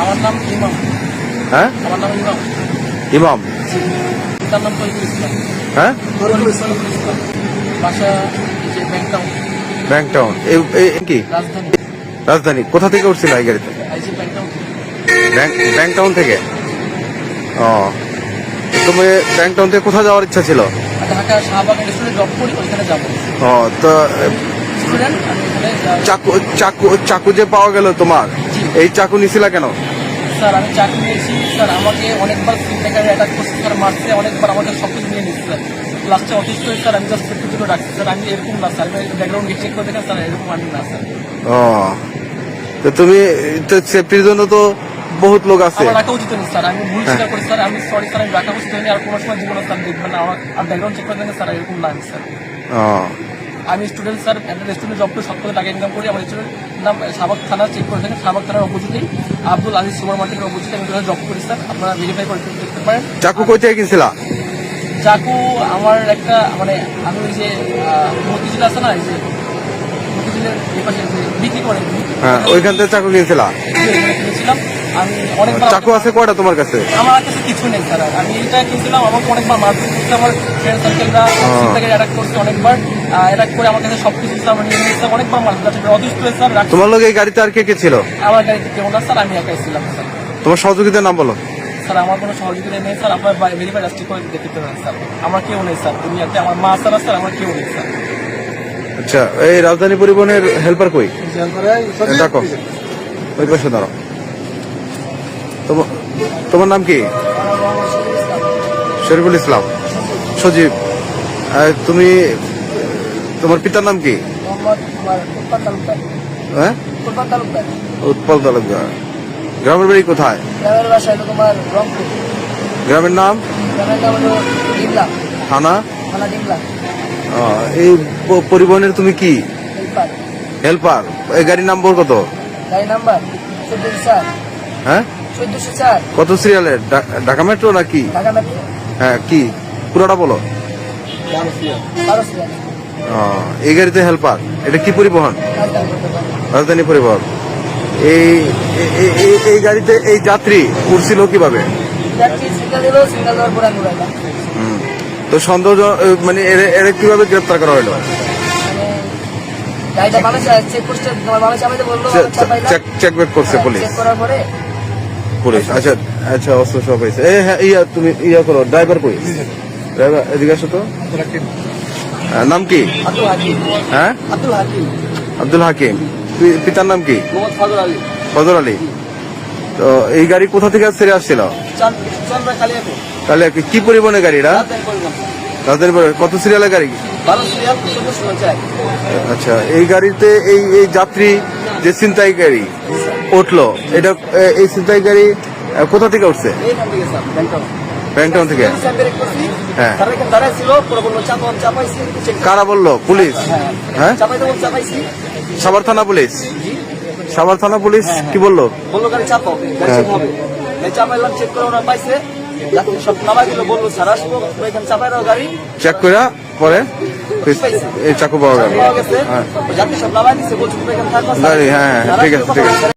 আমার নাম ইমাম। হ্যাঁ? আমার নাম ইমাম। ইমাম? নাম ইসলাম। হ্যাঁ? ইসলাম বাসা ব্যাংক টাউন কি? রাজধানী। রাজধানী। কোথা থেকে উঠছিল এই গাড়িতে ব্যাংক টাউন থেকে? ও। তুমি ব্যাংক টাউন থেকে কোথায় যাওয়ার ইচ্ছা ছিল? ঢাকা শাহবাগ স্কুলে জব করি ওইখানে যাব। ও তো চাকু চাকু চাকু যে পাওয়া গেল তোমার। এই চাকু নিছিলা কেন? স্যার আমি চাকরি নিয়েছি স্যার আমাকে অনেকবার সিনটেকারে অ্যাটাক করছে স্যার মারছে অনেকবার আমাকে সব কিছু নিয়ে নিচ্ছে স্যার। লাস্টে হয়ে স্যার আমি জাস্ট স্যার আমি এরকম না স্যার আমি ব্যাকগ্রাউন্ড চেক করে দেখেন স্যার এরকম আমি না স্যার। ও। তো তুমি তো সেফটির জন্য তো বহুত লোক আছে। আমার রাখা উচিত না স্যার আমি ভুল স্বীকার করি স্যার আমি সরি স্যার আমি রাখা উচিত হয়নি আর কোনো সময় জীবনে স্যার দেখবেন না আমার আর ব্যাকগ্রাউন্ড চেক করে দেখেন স্যার এরকম না স্যার। ও। আমি স্টুডেন্ট স্যার একটা রেস্টুরেন্টে জব করে সব করে টাকা ইনকাম করি। আমার স্টুডেন্ট নাম সাবাক থানা চেক করে দেখেন। সাবাক থানার অপোজিটেই আব্দুল আজিজ সুপার মার্কেটের অপোজিটে আমি জব করি স্যার আপনারা ভেরিফাই করে দেখতে পারেন। চাকু কই থেকে কিনছিলা? চাকু আমার একটা মানে আমি ওই যে মতিঝিল আছে না এই যে মতিঝিলের এপাশে বিক্রি করে। হ্যাঁ ওইখান থেকে চাকু কিনেছিলাম। আমি অনেকবার চাকু আছে কয়টা তোমার কাছে? আমার কাছে কিছু নেই স্যার। আর। আমি এটা কিনছিলাম আমাকে অনেকবার মারপিট করছে আমার ফ্রেন্ড সার্কেলরা থেকে অ্যাটাক করছে অনেকবার। অ্যাটাক করে আমার কাছে সব কিছু স্যার আমার নিয়ে নিচ্ছে অনেকবার মারপিট করছে। অতিষ্ঠ হয়ে স্যার তোমার লোক এই গাড়িতে আর কে কে ছিল? আমার গাড়িতে কেউ না স্যার আমি একাই ছিলাম স্যার। তোমার সহযোগিতার নাম বলো। স্যার আমার কোনো সহযোগিতা নেই স্যার। আপনার ভেরিফাই রাস্ট্রিক করে দেখতে পারেন স্যার। আমার কেউ নেই স্যার। দুনিয়াতে আমার মা স্যার স্যার আমার কেউ নেই স্যার। আচ্ছা এই রাজধানী পরিবহনের হেল্পার কই? দেখো ওই পাশে দাঁড়াও। তোমার- তোমার নাম কি? শরীফুল ইসলাম। সজীব তুমি তোমার পিতার নাম কি? হ্যাঁ? উৎপল তালুকদার। গ্রামের বাড়ি কোথায়? গ্রামের নাম? থানা? এই পরিবহনের তুমি কি? হেল্পার। এই গাড়ির নম্বর কত? গাড়ি নাম্বার হ্যাঁ? কত সিরিয়ালের ঢাকা মেট্রো নাকি? হ্যাঁ কি? পুরোটা বলো। এই গাড়িতে হেল্পার এটা কি পরিবহন? রাজধানী পরিবহন। এই এই- এই গাড়িতে এই যাত্রী উঠছিল কীভাবে। তো সন্দেহ মানে এরা কীভাবে গ্রেপ্তার করা হলো? গাড়িটা চেক বলল চেক চেক ব্যাক করছে পুলিশ চেক করার পরে পুলিশ। আচ্ছা আচ্ছা অস্ত্র সব হয়েছে। এই হ্যাঁ ইয়া তুমি ইয়া করো ড্রাইভার কই? ড্রাইভার এদিকে আসো তো। হ্যাঁ, নাম কি? আব্দুল হাকিম। হ্যাঁ? আব্দুল হাকিম। আব্দুল হাকিম। পিতার নাম কি? ফজর আলী। তো এই গাড়ি কোথা থেকে ছেড়ে আসছিল? তাহলে কি- কি পরিবহনের গাড়ি এটা? রাজধানী পরিবহন কত সিরিয়ালের গাড়ি? আচ্ছা এই গাড়িতে এই এই যাত্রী যে ছিনতাই গাড়ি উঠল এটা এই ছিনতাই গাড়ি কোথা থেকে উঠছে? এইখান থেকে হ্যাঁ। কারা বলল? পুলিশ? হ্যাঁ হ্যাঁ। চাপাইছি। সাভার থানা পুলিশ? সাভার থানা পুলিশ কি বলল? বলল গাড়ি চাপাও হ্যাঁ। চেক করে ওরা পাইছে। যাত্রী সব নামাই দিল বলল স্যার আসব। এখানে চাপাই দাও গাড়ি। চেক করে পরে এই চাকু পাওয়া গেল। পাওয়া হ্যাঁ। যাত্রী সব নামাই দিছে বলছো এখানে থাকো গাড়ি, হ্যাঁ, হ্যাঁ, ঠিক আছে, ঠিক আছে।